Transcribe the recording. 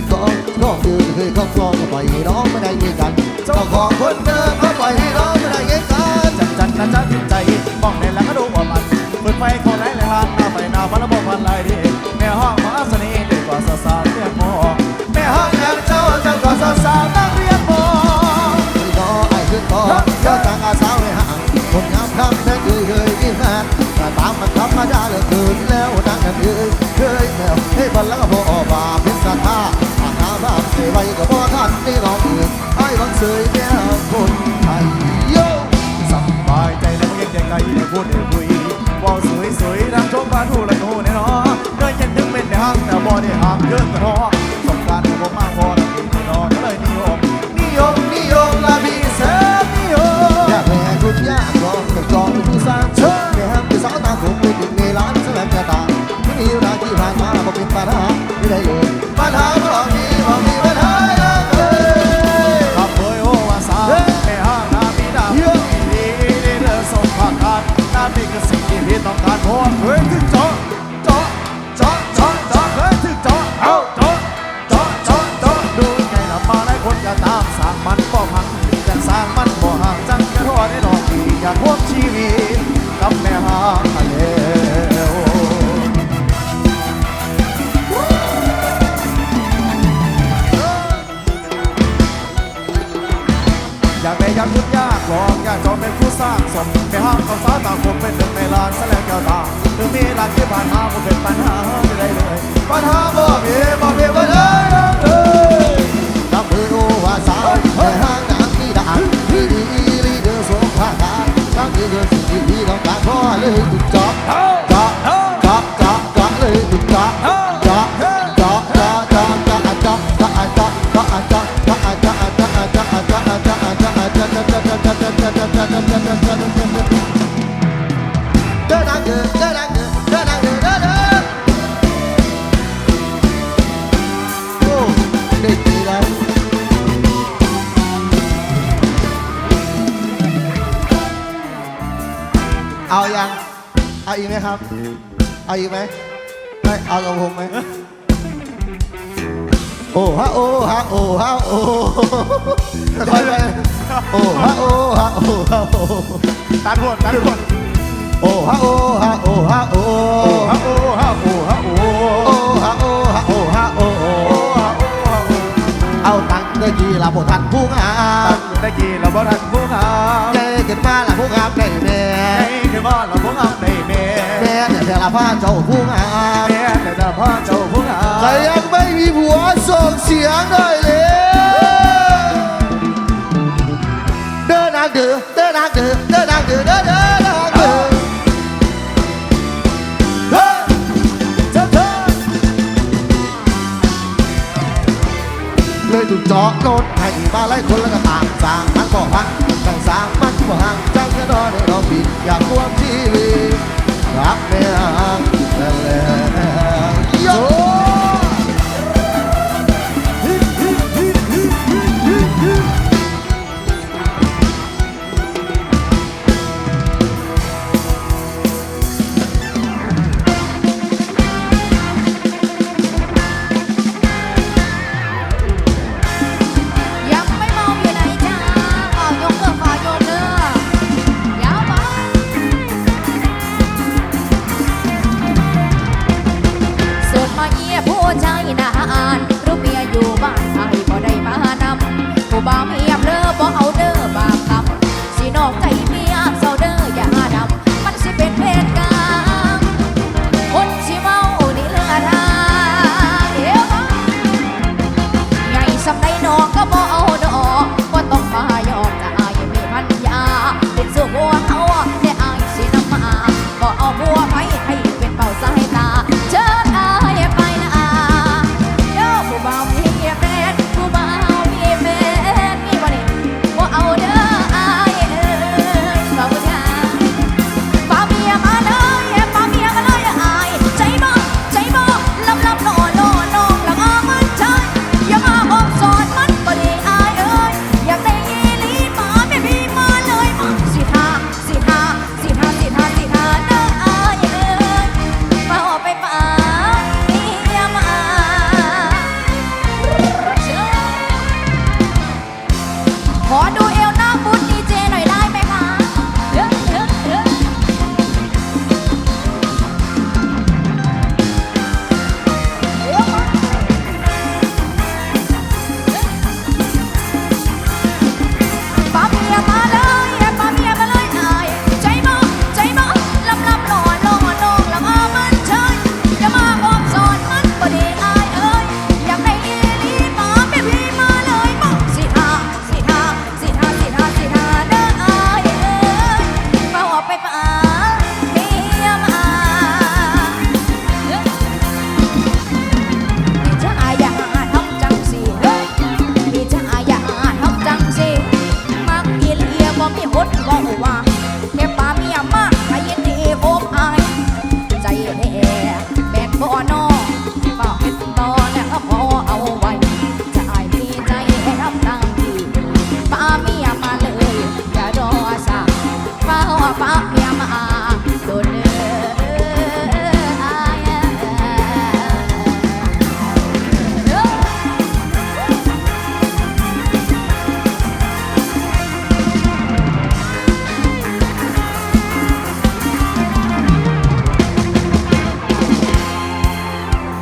มีของน้องดื้อเคยเข้าฟ้องก็ปล่อยให้น้องไม่ได้มีกันเจ้าของคนเดิมก็ปล่อยให้น้องไม่ได้มีกันจันจันจันจันใจมองในแล้วก็ดูว่ามันเปิดไฟเขาไหแรงลผ่านหน้าไปหน้าพันระบบพันไรดีแม่ห้องมาเสนีดีกว่าสาวสาวเรียกมอแม่ห้องแล้เจ้าเจ้าก็สาวสาวต้องเรียกมอขึ้นต่อไอ้ขึ้นต่อเจ้าต่างอาสาวในห่างคนงามคำแม่นคืเคยมีแฟนแต่ตามมันธรรมดาเหลือเกินแล้วนั่งกันเอ้ยเคยแล้วให้บันลัวก็พอ ก็บ่ทันได้ลอกเอ่ไอ้บังเสยแก่คนไทยโยสบายใจแล้วยังใจไกลได้พูดได้คุยบ่สวยสวยรับชมบ้านหูละหูแน่นอนเดินยันถึงเป็นห้างแต่บ่ได้หามเดินกระท้อามสร้างมันก็พังแต่สร้างมันบ่ห่างจังกรพ่อได้หอกที่อยากพบชีวิตกับแม่หางทะเลอยากได้อยากพุดยากหลอกอยากจะเป็นผู้สร้างสมไม่ห้ามเขาสาวต่างคนเป็นหนึ่งในลานแสลงแก้วตาถึงมีลานที่ผ่านมาผมเป็นปัญหาไม่ได้เลยปัญหาบ่ made the เอายัง เอาอีกไหมครับ เอาอีกไหมไม่เอากับผมไหม โอ้ฮะโอ้ฮะโอ้ฮะโอ้ค่อยไปโอ้ฮะโอ้ฮะโอ้ฮะโอ้ตัดหัวตัดหัวโอ้ฮะโอ้ฮะโอ้ฮะโอ้โอ้ฮะโอ้ฮะโอ้ฮะโอ้โอ้ฮะโอ้ฮะโอ้ฮะโอ้โอ้ฮะโอ้ฮะโอ้เอาตังค์ได้กี่ละบ่ทันผู้งาม งได้กี่เราบ่ทันผู้งามใจขึ้นมาละผู้งามได้แม่ให้คือว่าเราผู้งามในแม่แม่เนี่ยแต่ละผ้าเจ้าผู้งามแม่แต่ละพ่อเจ้าผู้งามใครยังไม่มีผัวส่งเสียงหน่อยเลยเดินทางเดินเดินทางเดินเดินทางเดินเดินเดินทางเดินเฮ้ยเจ้าเธอเลยถูกเจาะรถใบ้าไล่คนแล้วก็ตามสางมันก็หังต่างสางมันก็หังจังจะนอนให้น้องบินอยากรวมทีวีรักแม่ฮักแล้ Obama.